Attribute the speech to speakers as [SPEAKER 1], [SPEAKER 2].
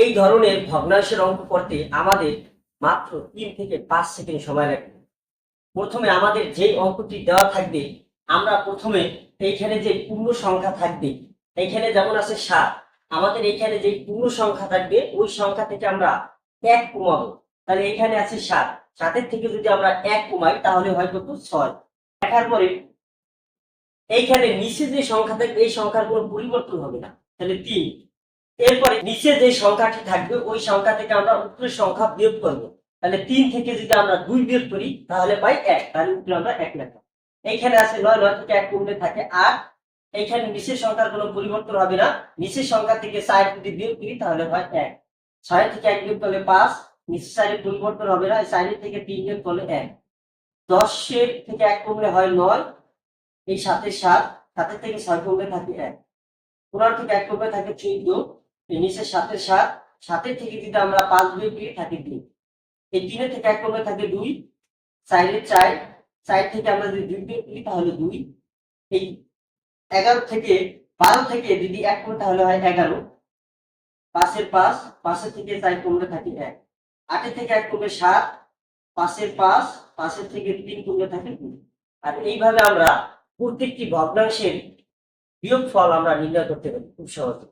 [SPEAKER 1] এই ধরনের ভগ্নাংশের অঙ্ক করতে আমাদের মাত্র তিন থেকে পাঁচ সেকেন্ড সময় লাগবে। প্রথমে আমাদের যে অঙ্কটি দেওয়া থাকবে, আমরা প্রথমে এইখানে যে পূর্ণ সংখ্যা থাকবে, এইখানে যেমন আছে সাত, আমাদের এখানে যে পূর্ণ সংখ্যা থাকবে, ওই সংখ্যা থেকে আমরা এক কমাবো। তাহলে এখানে আছে সাত। সাতের থেকে যদি আমরা এক কমাই, তাহলে হয় কত? ছয়। দেখার পরে এইখানে নিচে যে সংখ্যা থাকবে, এই সংখ্যার কোনো পরিবর্তন হবে না। তাহলে তিন। এরপরে নিচে যে সংখ্যাটি থাকবে, ওই সংখ্যা থেকে আমরা উপরের সংখ্যা বিয়োগ করব। তাহলে তিন থেকে যদি আমরা দুই বিয়োগ করি, তাহলে পাই এক। তাহলে উপরে আমরা এক লেখা। এইখানে আছে নয় নয় থেকে এক কমলে থাকে। আট এইখানে নিচের সংখ্যার কোনো পরিবর্তন হবে না। নিচের সংখ্যা থেকে চার যদি বিয়োগ করি, তাহলে হয় এক। ছয় থেকে এক বিয়োগ করলে পাঁচ। নিচের চারের পরিবর্তন হবে না। চারের থেকে তিন বিয়োগ করলে এক। দশের থেকে এক কমলে হয় নয়। এই সাতের সাত। সাতের থেকে ছয় কমলে থাকে এক। পনেরো থেকে এক কমলে থাকে চৌদ্দ। নিচের সাতের সাত সাতের থেকে যদি আমরা পাঁচ, দুই করি থাকি দুই। এই তিনের থেকে এক কমলে থাকে দুই চারের চার চার থেকে আমরা যদি দুই বিয়োগ করি তাহলে দুই। এই এগারো থেকে, বারো থেকে যদি এক করি তাহলে হয় এগারো। পাঁচের পাঁচ, পাঁচের থেকে চার কমলে থাকে এক। আটের থেকে এক কমলে সাত, পাঁচের পাঁচ, পাঁচের থেকে তিন কমলে থাকে দুই। আর এইভাবে আমরা প্রত্যেকটি ভগ্নাংশের বিয়োগ ফল আমরা নির্ণয় করতে পারি খুব সহজে।